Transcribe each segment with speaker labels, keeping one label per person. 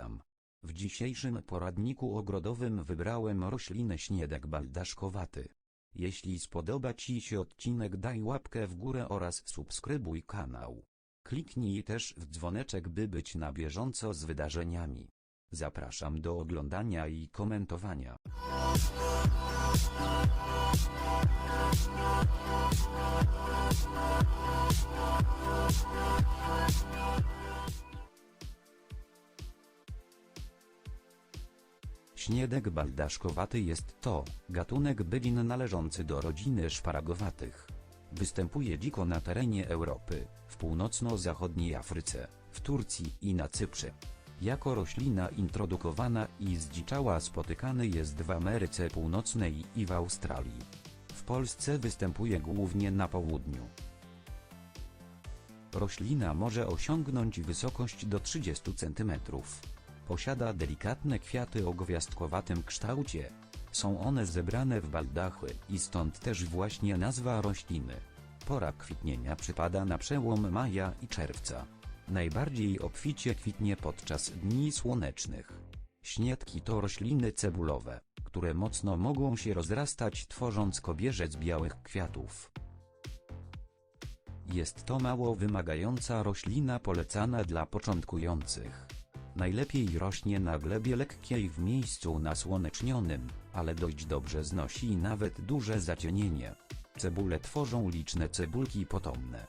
Speaker 1: witam. W dzisiejszym poradniku ogrodowym wybrałem roślinę śniedek baldaszkowaty. Jeśli spodoba Ci się odcinek daj łapkę w górę oraz subskrybuj kanał. Kliknij też w dzwoneczek by być na bieżąco z wydarzeniami. Zapraszam do oglądania i komentowania. Śniedek baldaszkowaty jest to gatunek bylin należący do rodziny szparagowatych. Występuje dziko na terenie Europy, w północno-zachodniej Afryce, w Turcji i na Cyprze. Jako roślina introdukowana i zdziczała spotykany jest w Ameryce Północnej i w Australii. W Polsce występuje głównie na południu. Roślina może osiągnąć wysokość do 30 cm. Posiada delikatne kwiaty o gwiazdkowatym kształcie. Są one zebrane w baldachy i stąd też właśnie nazwa rośliny. Pora kwitnienia przypada na przełom maja i czerwca. Najbardziej obficie kwitnie podczas dni słonecznych. Śniedki to rośliny cebulowe, które mocno mogą się rozrastać tworząc kobierzec białych kwiatów. Jest to mało wymagająca roślina polecana dla początkujących. Najlepiej rośnie na glebie lekkiej w miejscu nasłonecznionym, ale dość dobrze znosi nawet duże zacienienie. Cebule tworzą liczne cebulki potomne.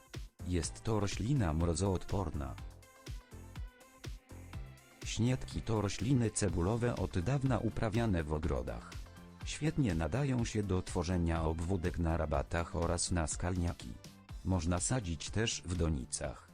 Speaker 1: Jest to roślina mrozoodporna. Śniedki to rośliny cebulowe od dawna uprawiane w ogrodach. Świetnie nadają się do tworzenia obwódek na rabatach oraz na skalniaki. Można sadzić też w donicach.